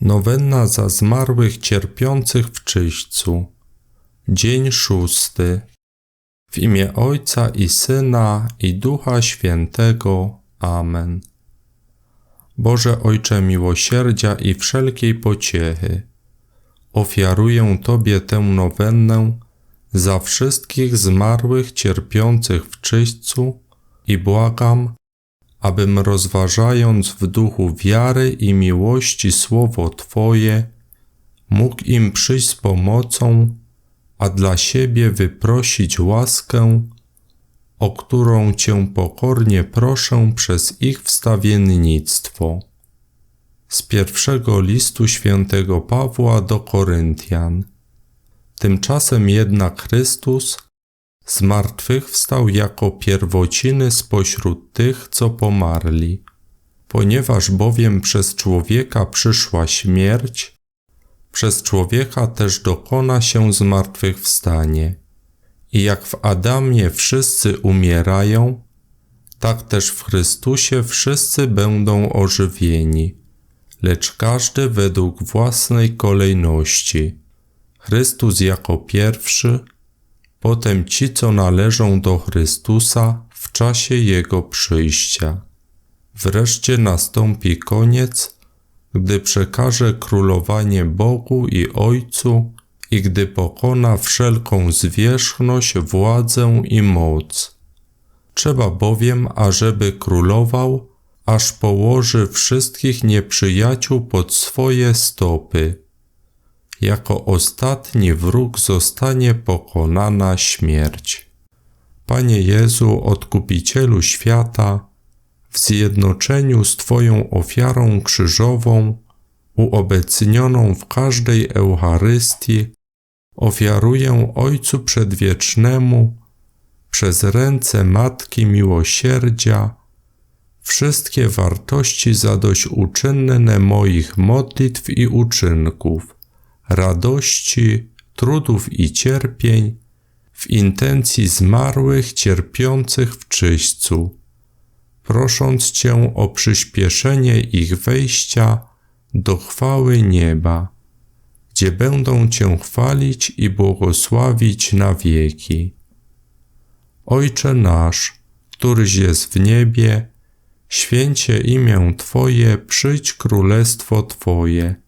Nowenna za zmarłych cierpiących w czyśćcu. Dzień szósty. W imię Ojca i Syna i Ducha Świętego. Amen. Boże Ojcze miłosierdzia i wszelkiej pociechy, ofiaruję Tobie tę nowennę za wszystkich zmarłych cierpiących w czyśćcu i błagam, abym rozważając w duchu wiary i miłości słowo Twoje, mógł im przyjść z pomocą, a dla siebie wyprosić łaskę, o którą Cię pokornie proszę przez ich wstawiennictwo. Z pierwszego listu świętego Pawła do Koryntian. Tymczasem jednak Chrystus zmartwychwstał jako pierwociny spośród tych, co pomarli. Ponieważ bowiem przez człowieka przyszła śmierć, przez człowieka też dokona się zmartwychwstanie. I jak w Adamie wszyscy umierają, tak też w Chrystusie wszyscy będą ożywieni, lecz każdy według własnej kolejności. Chrystus jako pierwszy, potem ci, co należą do Chrystusa w czasie Jego przyjścia. Wreszcie nastąpi koniec, gdy przekaże królowanie Bogu i Ojcu i gdy pokona wszelką zwierzchność, władzę i moc. Trzeba bowiem, ażeby królował, aż położy wszystkich nieprzyjaciół pod swoje stopy jako ostatni wróg zostanie pokonana śmierć. Panie Jezu, Odkupicielu świata, w zjednoczeniu z Twoją ofiarą krzyżową, uobecnioną w każdej Eucharystii, ofiaruję Ojcu Przedwiecznemu przez ręce Matki Miłosierdzia wszystkie wartości zadośćuczynne moich modlitw i uczynków radości, trudów i cierpień w intencji zmarłych cierpiących w czyśćcu, prosząc Cię o przyspieszenie ich wejścia do chwały nieba, gdzie będą Cię chwalić i błogosławić na wieki. Ojcze nasz, któryś jest w niebie, święcie imię Twoje, przyjdź królestwo Twoje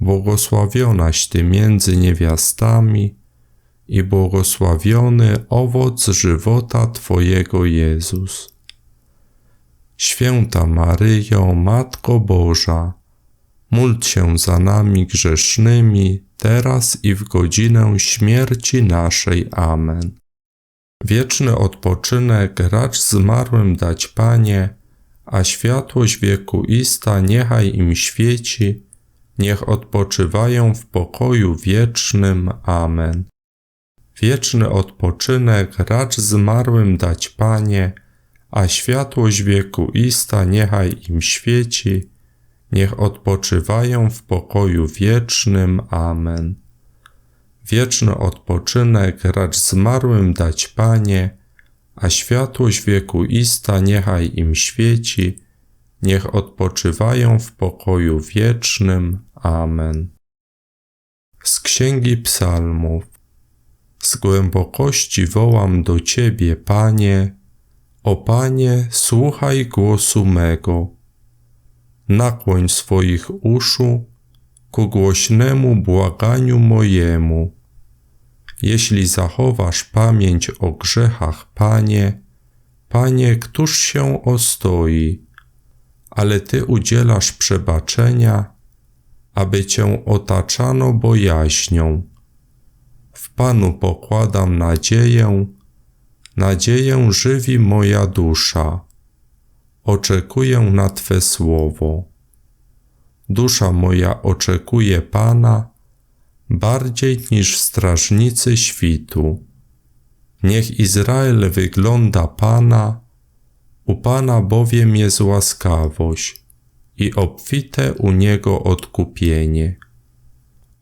błogosławionaś Ty między niewiastami i błogosławiony owoc żywota Twojego Jezus. Święta Maryjo, Matko Boża, módl się za nami grzesznymi, teraz i w godzinę śmierci naszej. Amen. Wieczny odpoczynek racz zmarłym dać Panie, a światłość wiekuista niechaj im świeci, niech odpoczywają w pokoju wiecznym. Amen. Wieczny odpoczynek racz zmarłym dać Panie, a światłość wiekuista niechaj im świeci, niech odpoczywają w pokoju wiecznym. Amen. Wieczny odpoczynek racz zmarłym dać Panie, a światłość wiekuista niechaj im świeci, niech odpoczywają w pokoju wiecznym. Amen. Z Księgi Psalmów. Z głębokości wołam do Ciebie, Panie, o Panie, słuchaj głosu mego. Nakłoń swoich uszu ku głośnemu błaganiu mojemu. Jeśli zachowasz pamięć o grzechach, Panie, Panie, któż się ostoi? ale Ty udzielasz przebaczenia, aby Cię otaczano bojaźnią. W Panu pokładam nadzieję, nadzieję żywi moja dusza. Oczekuję na Twe słowo. Dusza moja oczekuje Pana bardziej niż strażnicy świtu. Niech Izrael wygląda Pana, u Pana bowiem jest łaskawość i obfite u Niego odkupienie.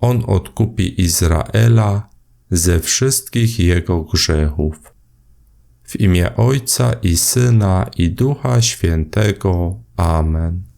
On odkupi Izraela ze wszystkich jego grzechów. W imię Ojca i Syna i Ducha Świętego. Amen.